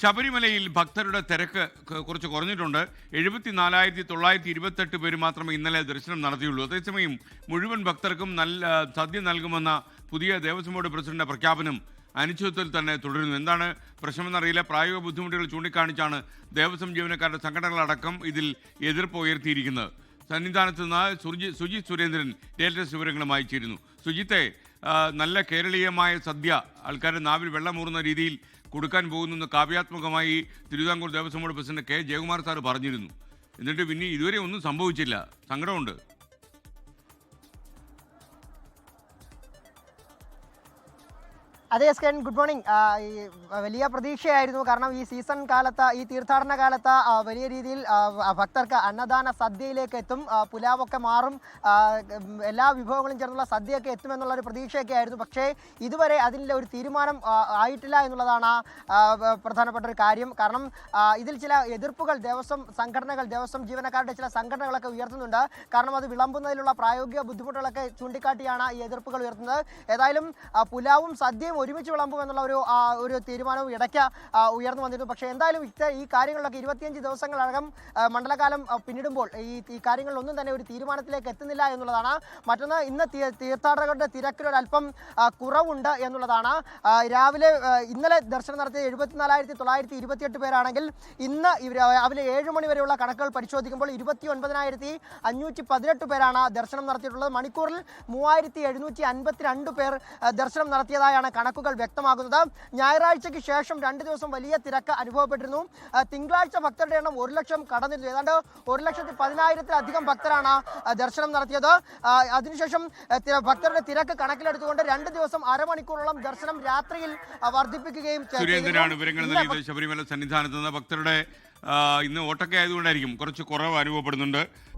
ശബരിമലയിൽ ഭക്തരുടെ തിരക്ക് കുറച്ച് കുറഞ്ഞിട്ടുണ്ട്. എഴുപത്തി നാലായിരത്തി തൊള്ളായിരത്തി ഇരുപത്തെട്ട് പേര് മാത്രമേ ഇന്നലെ ദർശനം നടത്തിയുള്ളൂ. അതേസമയം മുഴുവൻ ഭക്തർക്കും നല്ല സദ്യ നൽകുമെന്ന പുതിയ ദേവസ്വം ബോർഡ് പ്രസിഡന്റ് പ്രഖ്യാപനം അനിശ്ചിതത്വത്തിൽ തന്നെ തുടരുന്നു. എന്താണ് പ്രശ്നമെന്നറിയില്ല. പ്രായോഗിക ബുദ്ധിമുട്ടുകൾ ചൂണ്ടിക്കാണിച്ചാണ് ദേവസ്വം ജീവനക്കാരുടെ സംഘടനകളടക്കം ഇതിൽ എതിർപ്പ് ഉയർത്തിയിരിക്കുന്നത്. സന്നിധാനത്ത് നിന്ന് സുർജി സുജിത് സുരേന്ദ്രൻ ലേറ്റസ്റ്റ് വിവരങ്ങളുമായി ചേരുന്നു. സുജിത്തെ നല്ല കേരളീയമായ സദ്യ ആൾക്കാരുടെ നാവിൽ വെള്ളമൂറുന്ന രീതിയിൽ കൊടുക്കാൻ പോകുന്നെന്ന് കാവ്യാത്മകമായി Travancore Devaswom board president K Jayakumar sir പറഞ്ഞിരുന്നു. എന്നിട്ട് പിന്നെ ഇതുവരെ ഒന്നും സംഭവിച്ചില്ല. സങ്കടമുണ്ട്. അതെ എസ് കെ ഗുഡ് മോർണിംഗ് വലിയ പ്രതീക്ഷയായിരുന്നു. കാരണം ഈ സീസൺ കാലത്ത് ഈ തീർത്ഥാടന കാലത്ത് വലിയ രീതിയിൽ ഭക്തർക്ക് അന്നദാന സദ്യയിലേക്ക് എത്തും. പുലാവൊക്കെ മാറും. എല്ലാ വിഭവങ്ങളും ചേർന്നുള്ള സദ്യയൊക്കെ എത്തുമെന്നുള്ള ഒരു പ്രതീക്ഷയൊക്കെ ആയിരുന്നു. പക്ഷേ ഇതുവരെ അതിന്റെ ഒരു തീരുമാനം ആയിട്ടില്ല എന്നുള്ളതാണ് പ്രധാനപ്പെട്ട ഒരു കാര്യം. കാരണം ഇതിൽ ചില എതിർപ്പുകൾ ദേവസ്വം സംഘടനകൾ ദേവസ്വം ജീവനക്കാരുടെ ചില സംഘടനകളൊക്കെ ഉയർത്തുന്നുണ്ട്. കാരണം അത് വിളമ്പുന്നതിലുള്ള പ്രായോഗിക ബുദ്ധിമുട്ടുകളൊക്കെ ചൂണ്ടിക്കാട്ടിയാണ് ഈ എതിർപ്പുകൾ ഉയർത്തുന്നത്. ഏതായാലും പുലാവും സദ്യയും ഒരുമിച്ച് വിളമ്പും എന്നുള്ള ഒരു ഒരു തീരുമാനവും ഇടയ്ക്ക് ഉയർന്നു വന്നിരുന്നു. പക്ഷേ എന്തായാലും ഈ കാര്യങ്ങളിലൊക്കെ ഇരുപത്തിയഞ്ച് ദിവസങ്ങളകം മണ്ഡലകാലം പിന്നിടുമ്പോൾ ഈ ഈ കാര്യങ്ങളിലൊന്നും തന്നെ ഒരു തീരുമാനത്തിലേക്ക് എത്തുന്നില്ല എന്നുള്ളതാണ്. മറ്റൊന്ന് ഇന്ന് തീർത്ഥാടകരുടെ തിരക്കിലൊരല്പം കുറവുണ്ട് എന്നുള്ളതാണ്. രാവിലെ ഇന്നലെ ദർശനം നടത്തിയ എഴുപത്തിനാലായിരത്തി തൊള്ളായിരത്തി ഇരുപത്തിയെട്ട് പേരാണെങ്കിൽ ഇന്ന് രാവിലെ ഏഴ് മണി വരെയുള്ള കണക്കുകൾ പരിശോധിക്കുമ്പോൾ ഇരുപത്തി ഒൻപതിനായിരത്തി അഞ്ഞൂറ്റി പതിനെട്ട് പേരാണ് ദർശനം നടത്തിയിട്ടുള്ളത്. മണിക്കൂറിൽ മൂവായിരത്തി എഴുന്നൂറ്റി അൻപത്തിരണ്ട് പേർ ദർശനം നടത്തിയതായാണ് കണക്കുകൾ വ്യക്തമാകുന്നത്. ഞായറാഴ്ചയ്ക്ക് ശേഷം രണ്ട് ദിവസം വലിയ തിരക്ക് അനുഭവപ്പെട്ടിരുന്നു. തിങ്കളാഴ്ച ഭക്തരുടെ എണ്ണം ഒരു ലക്ഷം കടന്നിരുന്നു. ഏതാണ്ട് ഒരു ലക്ഷത്തി പതിനായിരത്തിലധികം ഭക്തരാണ് ദർശനം നടത്തിയത്. അതിനുശേഷം ഭക്തരുടെ തിരക്ക് കണക്കിലെടുത്തുകൊണ്ട് രണ്ട് ദിവസം അരമണിക്കൂറോളം ദർശനം രാത്രിയിൽ വർദ്ധിപ്പിക്കുകയും സുരേന്ദ്രനാണ്. വിവരങ്ങൾ നൽകിയത് ശബരിമല സന്നിധാനത്ത് നിന്ന് ഭക്തരുടെ ഇന്ന് ഓട്ടൊക്കെ ആയതുകൊണ്ടായിരിക്കും കുറച്ച് കുറവ് അനുഭവപ്പെടുന്നുണ്ട്.